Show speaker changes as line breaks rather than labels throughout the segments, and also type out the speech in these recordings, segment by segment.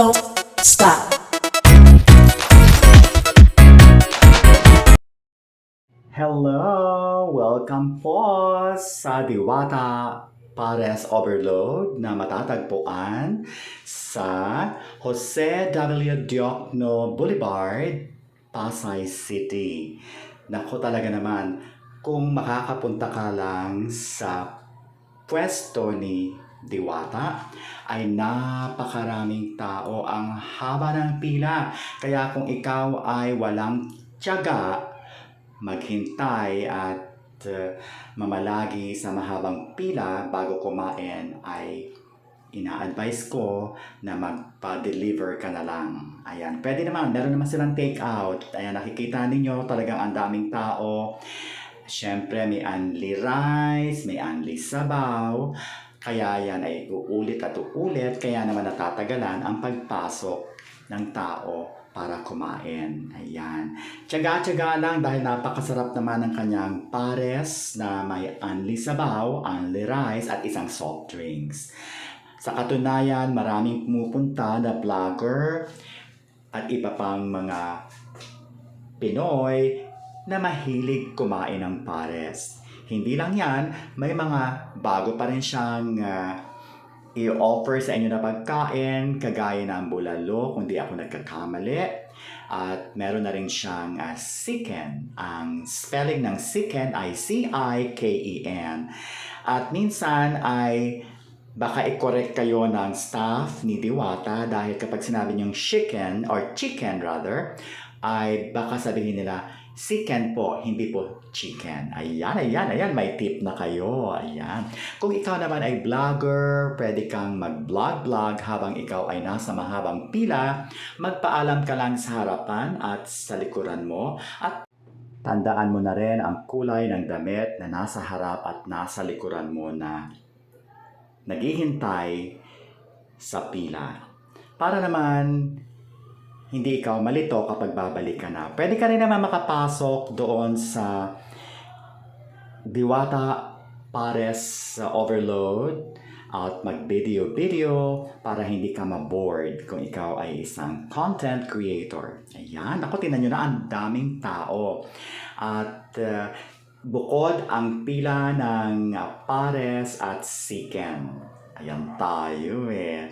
don't stop.
Hello! Welcome po sa Diwata Pares Overload na matatagpuan sa Jose W. Diokno Boulevard, Pasay City. Naku talaga naman, kung makakapunta ka lang sa pwesto ni Diwata, ay napakaraming tao ang haba ng pila. Kaya kung ikaw ay walang tiyaga, maghintay at uh, mamalagi sa mahabang pila bago kumain ay ina-advise ko na magpa-deliver ka na lang. Ayan, pwede naman, meron naman silang take out. Ayan, nakikita ninyo talagang ang daming tao. Siyempre, may unli rice, may unli sabaw. Kaya yan ay uulit at uulit, kaya naman natatagalan ang pagpasok ng tao para kumain. Ayan. Tiyaga-tiyaga lang dahil napakasarap naman ng kanyang pares na may unli sabaw, unli rice at isang soft drinks. Sa katunayan, maraming pumupunta na vlogger at iba pang mga Pinoy na mahilig kumain ng pares. Hindi lang yan, may mga bago pa rin siyang ah, i-offer sa inyo na pagkain, kagaya ng bulalo, kung di ako nagkakamali. At meron na rin siyang uh, siken. Ang spelling ng siken ay C-I-K-E-N. At minsan ay baka i-correct kayo ng staff ni Diwata dahil kapag sinabi niyong chicken or chicken rather, ay baka sabihin nila chicken po, hindi po chicken. Ayan, ayan, ayan, may tip na kayo. Ayan. Kung ikaw naman ay vlogger, pwede kang mag-vlog-vlog habang ikaw ay nasa mahabang pila, magpaalam ka lang sa harapan at sa likuran mo at tandaan mo na rin ang kulay ng damit na nasa harap at nasa likuran mo na naghihintay sa pila. Para naman hindi ikaw malito kapag babalik ka na. Pwede ka rin naman makapasok doon sa Diwata Pares Overload at mag-video-video para hindi ka ma-bored kung ikaw ay isang content creator. Ayan, ako tinan nyo na ang daming tao. At uh, bukod ang pila ng uh, Pares at Siken. Ayan tayo eh.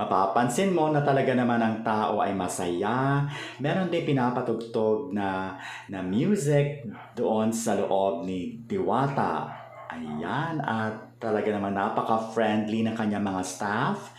Mapapansin mo na talaga naman ang tao ay masaya. Meron din pinapatugtog na, na music doon sa loob ni Diwata. Ayan, at talaga naman napaka-friendly ng kanyang mga staff.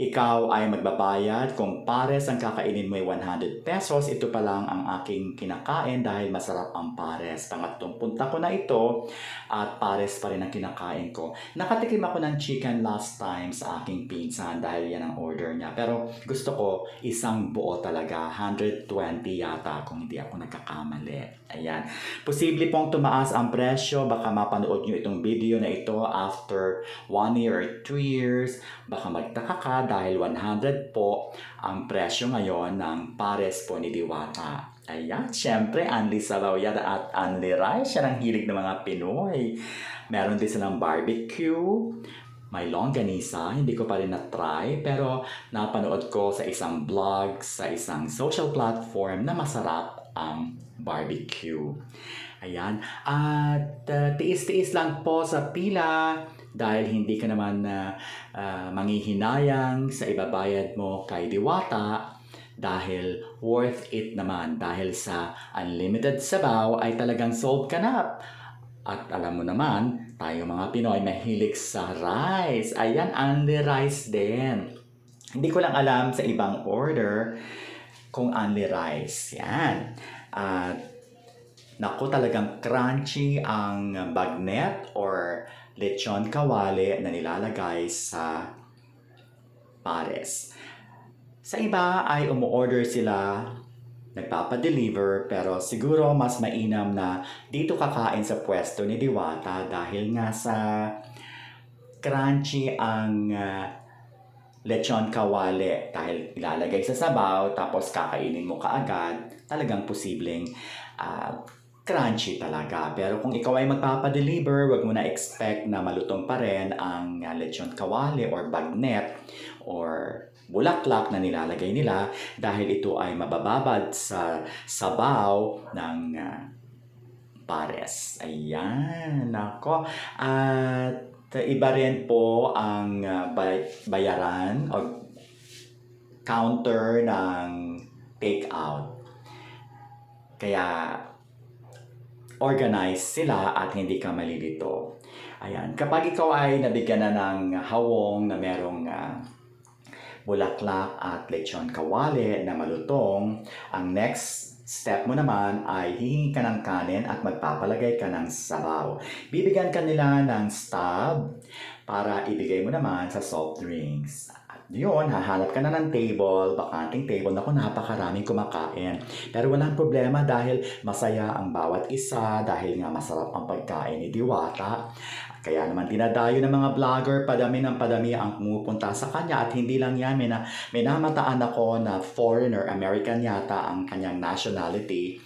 Ikaw ay magbabayad kung pares ang kakainin mo ay 100 pesos. Ito pa lang ang aking kinakain dahil masarap ang pares. Pangatlong punta ko na ito at pares pa rin ang kinakain ko. Nakatikim ako ng chicken last time sa aking pinsan dahil yan ang order niya. Pero gusto ko isang buo talaga. 120 yata kung hindi ako nagkakamali. Ayan. Posible pong tumaas ang presyo. Baka mapanood nyo itong video na ito after 1 year or 2 years. Baka magtaka ka dahil 100 po ang presyo ngayon ng pares po ni Diwata. Ayan, syempre, Anli Sabaw yan at Anli Rice. Yan ang hilig ng mga Pinoy. Meron din silang barbecue, may longganisa, hindi ko pa rin na-try, pero napanood ko sa isang blog, sa isang social platform na masarap ang barbecue. Ayan. At uh, tiis-tiis lang po sa pila dahil hindi ka naman na manghihinayang sa ibabayad mo kay Diwata dahil worth it naman dahil sa unlimited sabaw ay talagang sold ka na. At alam mo naman, tayo mga Pinoy mahilig sa rice. Ayan, only rice din. Hindi ko lang alam sa ibang order kung only rice. Yan. At naku talagang crunchy ang bagnet or lechon kawali na nilalagay sa pares. Sa iba ay umu-order sila, nagpapadeliver, pero siguro mas mainam na dito kakain sa pwesto ni Diwata dahil nga sa crunchy ang ah, lechon kawali dahil ilalagay sa sabaw tapos kakainin mo kaagad talagang posibleng ah, crunchy talaga. Pero kung ikaw ay magpapadeliver, wag mo na expect na malutong pa rin ang uh, lechon kawali or bagnet or bulaklak na nilalagay nila dahil ito ay mabababad sa sabaw ng uh, pares. Ayan, nako. At iba rin po ang uh, bay- bayaran o counter ng take-out. Kaya organized sila at hindi ka malilito. Ayan, kapag ikaw ay nabigyan na ng hawong na merong uh, bulaklak at lechon kawali na malutong, ang next step mo naman ay hihingi ka ng kanin at magpapalagay ka ng sabaw. Bibigyan ka nila ng stub para ibigay mo naman sa soft drinks. Yun, hahanap ka na ng table, bakanting table. Naku, napakaraming kumakain. Pero walang problema dahil masaya ang bawat isa, dahil nga masarap ang pagkain ni Diwata. Kaya naman dinadayo ng mga vlogger, padami ng padami ang pumupunta sa kanya at hindi lang yan, may, na, may namataan ako na foreigner, American yata ang kanyang nationality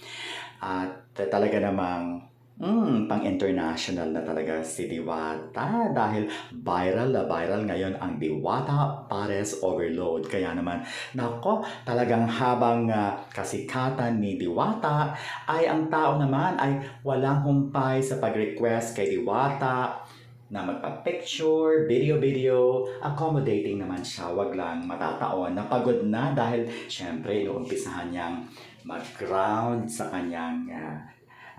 at talaga namang mm, pang-international na talaga si Diwata dahil viral na viral ngayon ang Diwata Pares Overload. Kaya naman, nako, talagang habang uh, kasikatan ni Diwata ay ang tao naman ay walang humpay sa pag-request kay Diwata na magpa-picture, video-video, accommodating naman siya. Wag lang matataon na pagod na dahil syempre inuumpisahan niyang mag-ground sa kanyang uh,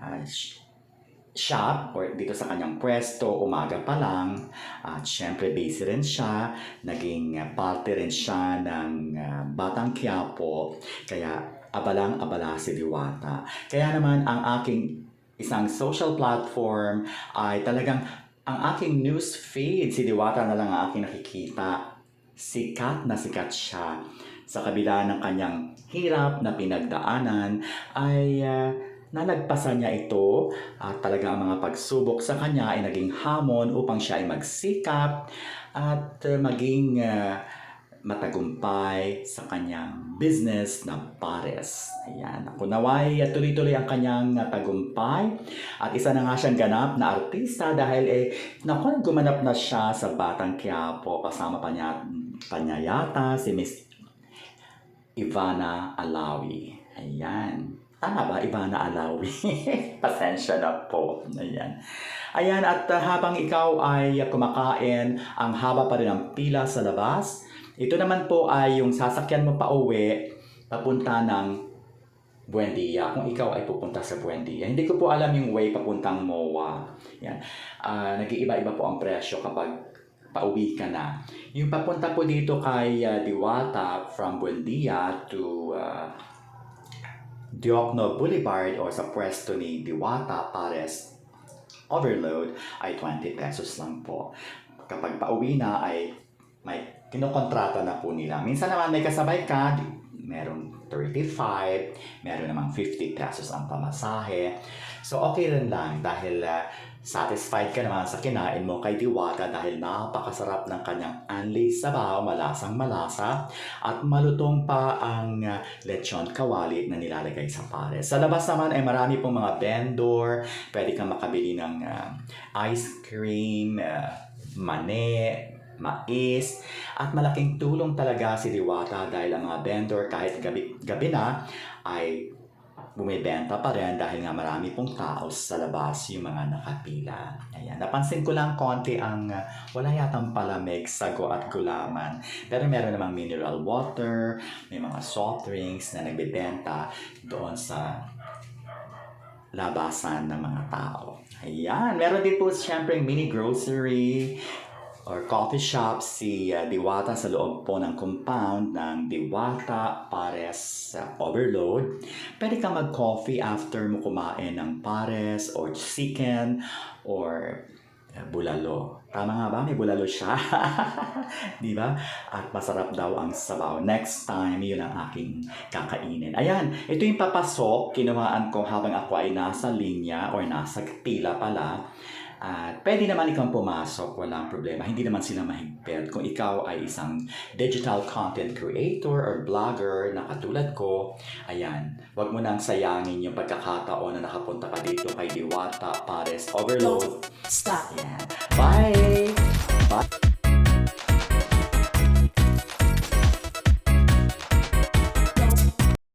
uh, shop or dito sa kanyang pwesto, umaga pa lang. At syempre busy rin siya. Naging uh, parte rin siya ng uh, Batang Quiapo. Kaya abalang abala si Diwata. Kaya naman ang aking isang social platform ay talagang ang aking news feed, si Diwata na lang ang aking nakikita. Sikat na sikat siya. Sa kabila ng kanyang hirap na pinagdaanan, ay uh, nalagpasan niya ito at talaga ang mga pagsubok sa kanya ay naging hamon upang siya ay magsikap at maging uh, matagumpay sa kanyang business na pares. Ayan. Ako naway at tuloy-tuloy ang kanyang tagumpay. At isa na nga siyang ganap na artista dahil eh, naku, gumanap na siya sa Batang Quiapo. Kasama pa niya, pa niya yata si Miss Ivana Alawi. Ayan. Tama ba? Ivana Alawi. Pasensya na po. Ayan. Ayan, at uh, habang ikaw ay kumakain, ang haba pa rin ang pila sa labas. Ito naman po ay yung sasakyan mo pa uwi, papunta ng Buendia. Kung ikaw ay pupunta sa Buendia. Hindi ko po alam yung way papuntang MOA. Yan. Uh, nag-iiba-iba po ang presyo kapag pauwi ka na. Yung papunta po dito kay uh, Diwata from Buendia to uh, Diokno Boulevard or sa pwesto ni Diwata Pares Overload ay 20 pesos lang po. Kapag pauwi na ay may kinokontrata na po nila. Minsan naman may kasabay ka, meron 35, meron namang 50 pesos ang pamasahe. So okay rin lang dahil uh, satisfied ka naman sa kinain mo kay Diwata dahil napakasarap ng kanyang anli sabaw, malasang malasa at malutong pa ang uh, lechon kawali na nilalagay sa pares. Sa labas naman ay marami pong mga vendor, pwede kang makabili ng uh, ice cream, uh, mane, mais, at malaking tulong talaga si Diwata dahil ang mga vendor kahit gabi, gabi na ay bumibenta pa rin dahil nga marami pong tao sa labas yung mga nakapila. Ayan. Napansin ko lang konti ang uh, wala yatang palamig, sago at gulaman. Pero meron namang mineral water, may mga soft drinks na nagbebenta doon sa labasan ng mga tao. Ayan. Meron din po siyempre mini grocery, or coffee shop si uh, Diwata sa loob po ng compound ng Diwata Pares uh, Overload. Pwede ka mag-coffee after mo kumain ng pares or chicken or uh, bulalo. Tama nga ba? May bulalo siya. Di ba? At masarap daw ang sabaw. Next time, yun ang aking kakainin. Ayan, ito yung papasok. Kinuhaan ko habang ako ay nasa linya or nasa pila pala At pwede naman ikaw pumasok, walang problema. Hindi naman sila mahigpit. Kung ikaw ay isang digital content creator or vlogger na katulad ko, ayan, wag mo nang sayangin yung pagkakataon na nakapunta ka dito kay Diwata Pares Overload.
Stop.
Ayan. Bye! Bye!